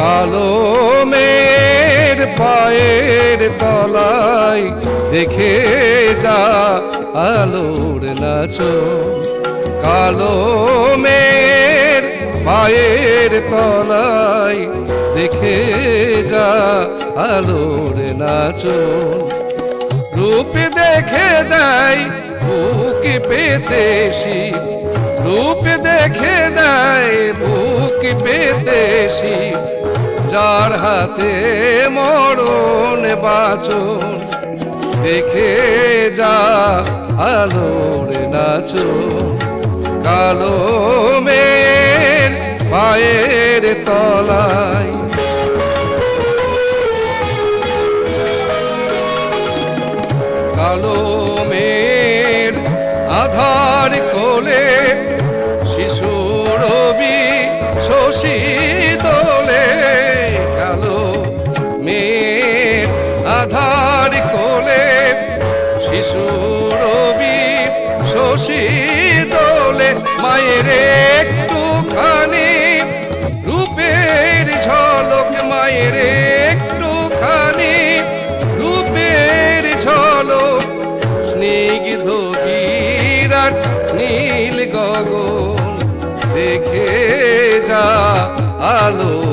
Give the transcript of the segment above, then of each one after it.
কালো মেয়ের পায়ের তলায় দেখে যা আলোর নাচো কালো মেয়ের পায়ের তলায় দেখে যা আলোর নাচো রূপ দেখে দেয়, বুক পেতে শিব। রূপ দেখে দেয়, বুক পেতে শিব। যার হাতে মরণ বাচন, দেখে যা আলোর নাচো কালো মেয়ের পায়ের তলায়। কালো মেয়ের আধার কোলে শিশু রবি শশী শশী দোলে মায়ের একটুখানি, রূপের ঝলক মায়ের একটুখানি, রূপের ঝলক, স্নিগ্ধ বিরাট নীল গগন দেখে যা আলোর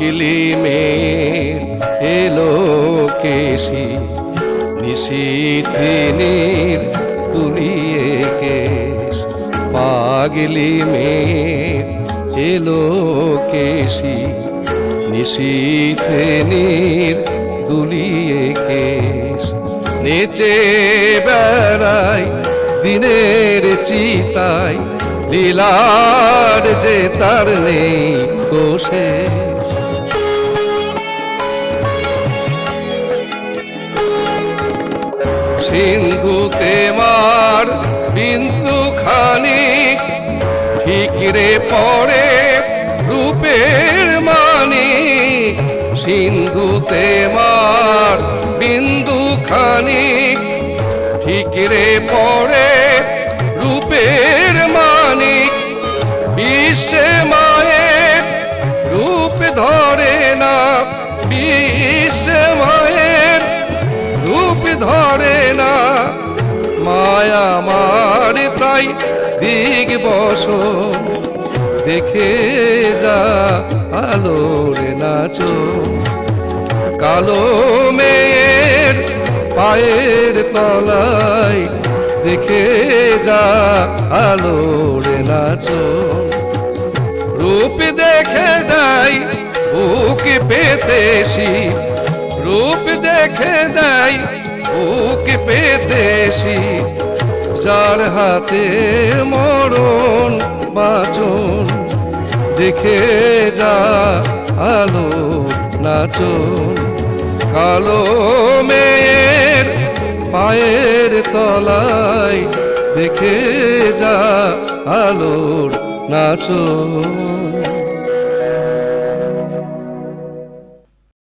পাগলি মেয়ের এলো কেশি নিশীথিনীর তুলিয়ে কেশ। পাগলি মেয়ের এলো কেশি নিশীথিনীর দুলিয়ে কেশ। নেচে বেড়ায় দিনের চিতায়, লীলার যে তার নেই কোষে। সিন্ধুতে মার বিন্দু খানিক ঠিকরে পড়ে রূপের মানি। সিন্ধুতে মার বিন্দু খানিক ঠিকরে পড়ে ধরে না। মায়া মার, তাই দিগ বস। দেখে যা আলোর নাচো। কালো মেয়ের পায়ের তলায় দেখে যা আলোর নাচো। রূপ দেখে দেয়, বুক পেতে রূপ দেখে দেয় বুক পেতে শীত যার হাতে মরণ বাচন। দেখে যা আলো নাচন। কালো মেয়ের পায়ের তলায় দেখে যা আলোর নাচন।